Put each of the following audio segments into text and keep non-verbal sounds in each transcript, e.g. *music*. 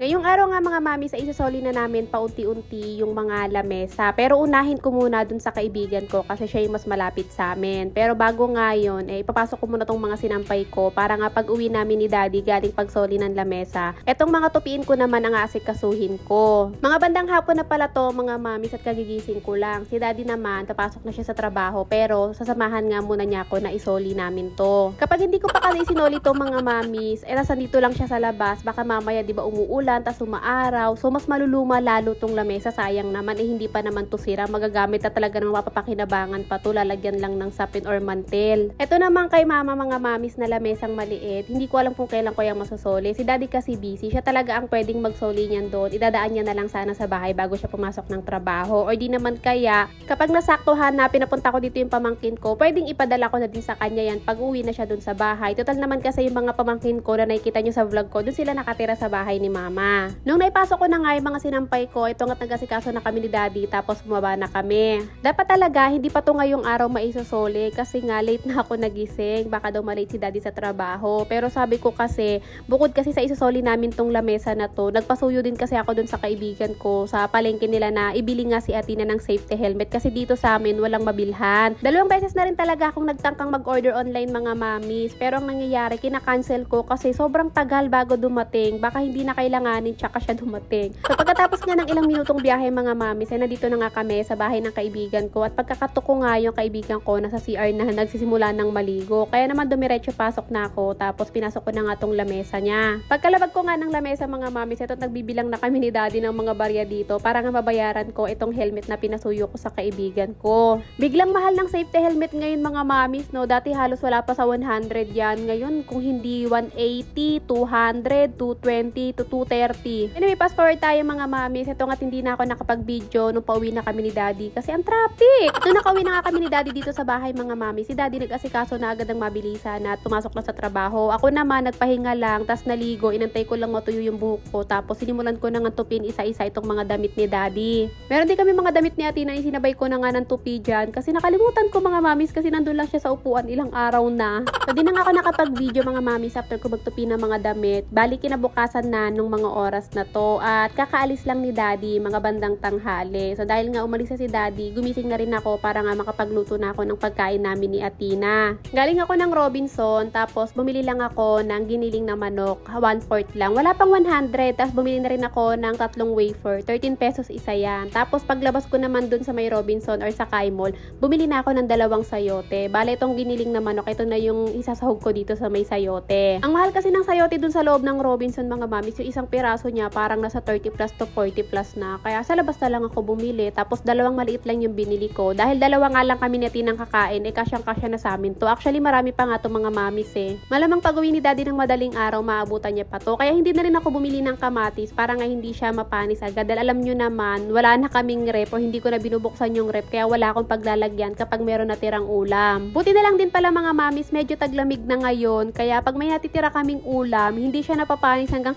Ngayong araw nga mga mami, sa isasoli na namin paunti-unti yung mga lamesa. Pero unahin ko muna dun sa kaibigan ko kasi siya yung mas malapit sa amin. Pero bago nga yun, eh, ipapasok ko muna tong mga sinampay ko para nga pag uwi namin ni daddy galing pagsoli ng lamesa. Etong mga tupiin ko naman ang asikasuhin ko. Mga bandang hapon na pala to mga mamis at kagigising ko lang. Si daddy naman, tapasok na siya sa trabaho pero sasamahan nga muna niya ako na isoli namin to. Kapag hindi ko pa kasi sinoli to mga mamis, eh nasa dito lang siya sa labas, baka mamaya di ba umuulan, tas umaaraw, so mas maluluma lalo tong lamesa, sayang naman, eh hindi pa naman to sira, magagamit na talaga ng mapapakinabangan pa to, lalagyan lang ng sapin or mantel. Ito naman kay mama mga mamis na lamesang maliit, hindi ko alam kung kailan ko yung masosoli, si daddy kasi busy, siya talaga ang pwedeng magsoli niyan doon, idadaan niya na lang sana sa bahay bago siya pumasok ng trabaho, or di naman kaya, kapag nasaktuhan na pinapunta ko dito yung pamangkin ko, pwedeng ipadala ko na din sa kanya yan pag uwi na siya doon sa bahay. Total naman kasi yung mga pamangkin ko na nakikita nyo sa vlog ko, doon sila nakatira sa bahay ni mama. Nung naipasok ko na nga yung mga sinampay ko, ito nga't nagasikaso na kami ni daddy, tapos bumaba na kami. Dapat talaga, hindi pa to ngayong araw maisosole kasi nga late na ako nagising. Baka daw malate si daddy sa trabaho. Pero sabi ko kasi, bukod kasi sa isosoli namin tong lamesa na to, nagpasuyo din kasi ako dun sa kaibigan ko sa palengke nila na ibili nga si Atina ng safety helmet kasi dito sa amin walang mabilhan. Dalawang beses na rin talaga akong nagtangkang mag-order online mga mamis. Pero ang nangyayari, kinakancel ko kasi sobrang tagal bago dumating. Baka hindi na kailanganin tsaka siya dumating. So pagkatapos nga ng ilang minutong biyahe mga mamis, ay nandito na nga kami sa bahay ng kaibigan ko. At pagkakatok ko nga yung kaibigan ko nasa CR na nagsisimula ng maligo. Kaya naman dumiretso pasok na ako. Tapos pinasok ko na nga tong lamesa niya. Pagkalabag ko nga ng lamesa mga mamis, ito nagbibilang na kami ni daddy ng mga barya dito para nga mabayaran ko itong helmet na pinasuyo ko sa kaibigan ko. Biglang mahal ng safety helmet ngayon mga mamis, no? Dati halos wala pa sa 100 yan. Ngayon, kung hindi 180, 200, 220, to 230. Anyway, fast forward tayo mga mamis. Ito nga hindi na ako nakapag-video nung pauwi na kami ni daddy kasi ang traffic. Nung nakauwi na nga kami ni daddy dito sa bahay mga mamis, si daddy nag-asikaso na agad ng mabilisan at pumasok na sa trabaho. Ako naman, nagpahinga lang, tas naligo, inantay ko lang matuyo yung buhok ko, tapos sinimulan ko na nga tupin isa-isa itong mga damit ni daddy. Meron din kami mga damit ni Atina, yung sinabay ko na nga ng tupi dyan, kasi nakalimutan ko mga mamis, kasi nandun lang siya sa upuan ilang araw na. So, di na nga ako nakapag-video mga mamis after ko magtupi ng mga damit. Bali, kinabukasan na nung mga oras na to, at kakaalis lang ni daddy, mga bandang tanghali. So, dahil nga umalis na si daddy, gumising na rin ako para nga makapagluto na ako ng pagkain namin ni Atina. Galing ako ng Robinson, tapos bumili lang ako ng giniling na manok, 1/4 lang. Wala pang 100, tapos bumili na rin ako ng tatlong wafer, 13 pesos isa yan. Tapos paglabas ko naman dun sa may Robinson or sa Kai Mall, bumili na ako ng dalawang sayote. Bale, itong giniling na manok, ito na yung isasahog ko dito sa may sayote. Ang mahal kasi ng sayote dun sa loob ng Robinson mga mamis, yung isang piraso niya parang nasa 30 plus to 40 plus na. Kaya sa labas na lang ako bumili. Tapos dalawang maliit lang yung binili ko. Dahil dalawa nga lang kami natin ng kakain, eh kasyang kasya na sa amin to. Actually, marami pa nga to mga mamis eh. Malamang pag ni daddy ng madaling araw, maabutan niya pa to. Kaya hindi na rin ako bumili ng kamatis para nga hindi siya mapanis agad. Dahil alam nyo naman, wala na kaming rep o hindi ko na binubuksan yung rep. Kaya wala akong paglalagyan kapag meron natirang ulam. Buti na lang din pala mga mamis, medyo taglamig na ngayon. Kaya pag may natitira kaming ulam, hindi siya napapanis hanggang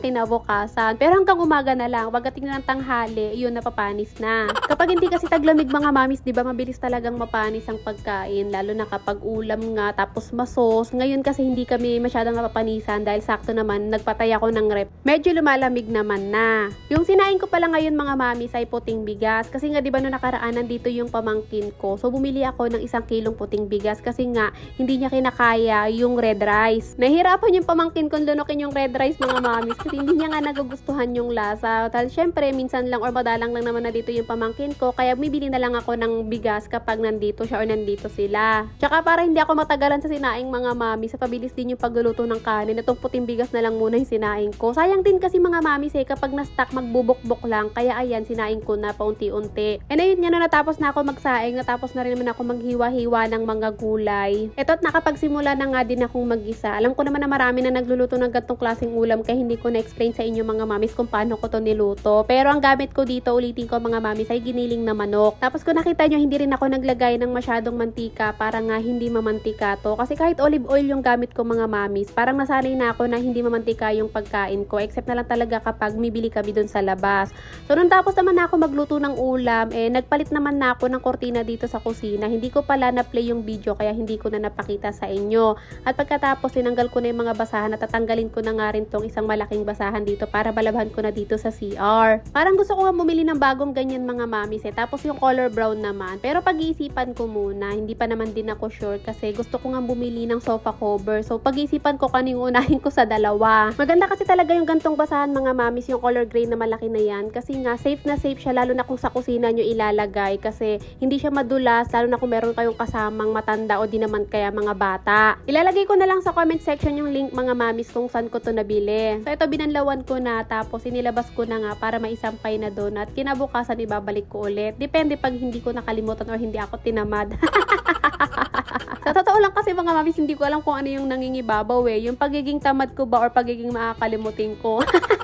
kinabukasan. Pero hanggang umaga na lang, pagdating na ng tanghali, yun napapanis na. Kapag hindi kasi taglamig mga mamis, di ba mabilis talagang mapanis ang pagkain. Lalo na kapag ulam nga, tapos masos. Ngayon kasi hindi kami masyadong napapanisan dahil sakto naman, nagpatay ako ng rep. Medyo lumalamig naman na. Yung sinain ko pala ngayon mga mamis ay puting bigas. Kasi nga di ba no nakaraan nandito yung pamangkin ko. So bumili ako ng isang kilong puting bigas kasi nga hindi niya kinakaya yung red rice. Nahirapan yung pamangkin kong lunukin yung red rice mga mamis kasi hindi niya nga nagugustuhan yung lasa. Dahil syempre minsan lang or madalang lang naman na dito yung pamangkin ko kaya bibili na lang ako ng bigas kapag nandito siya or nandito sila. Tsaka para hindi ako matagalan sa sinaing mga mami sa pabilis din yung pagluluto ng kanin itong puting bigas na lang muna yung sinaing ko. Sayang din kasi mga mami eh kapag na-stuck magbubok-bok lang kaya ayan sinaing ko na paunti-unti. And ayun nga na natapos na ako magsaing natapos na rin naman ako maghiwa-hiwa ng mga gulay. Eto't nakapagsimula na nga din akong mag-isa. Alam ko naman na marami na nagluluto ng gantong klaseng ulam kaya hindi ko na-explain sa inyo mga mamis kung paano ko to niluto. Pero ang gamit ko dito, ulitin ko mga mamis, ay giniling na manok. Tapos kung nakita nyo, hindi rin ako naglagay ng masyadong mantika para nga hindi mamantika to. Kasi kahit olive oil yung gamit ko mga mamis, parang nasanay na ako na hindi mamantika yung pagkain ko. Except na lang talaga kapag mibili kami dun sa labas. So nung tapos naman na ako magluto ng ulam, eh nagpalit naman na ako ng kortina dito sa kusina. Hindi ko pala na-play yung video kaya hindi ko na napakita sa inyo. At pagkatapos tinanggal ko na yung mga basahan at tatanggalin ko na nga rin tong isang malaking basahan dito para balabhan ko na dito sa CR. Parang gusto ko nga bumili ng bagong ganyan mga mamis eh. Tapos yung color brown naman. Pero pag-iisipan ko muna, hindi pa naman din ako sure kasi gusto ko nga bumili ng sofa cover. So pag-iisipan ko yung unahin ko sa dalawa. Maganda kasi talaga yung gantong basahan mga mamis, yung color gray na malaki na yan. Kasi nga safe na safe siya lalo na kung sa kusina nyo ilalagay kasi hindi siya madulas lalo na kung meron kayong kasamang matanda o di naman kaya mga bata. Ilalagay ko na lang sa comment section yung link mga mamis kung saan ko to nabili. So ito binanlawan ko na tapos inilabas ko na nga para maisampay na doon at kinabukasan ibabalik ko ulit. Depende pag hindi ko nakalimutan or hindi ako tinamad. *laughs* Sa totoo lang kasi mga mamis, hindi ko alam kung ano yung nangingibabaw eh. Yung pagiging tamad ko ba or pagiging makakalimutin ko. *laughs*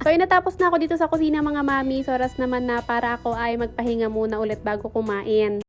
So, yun, natapos na ako dito sa kusina mga mami. Oras naman na para ako ay magpahinga muna ulit bago kumain.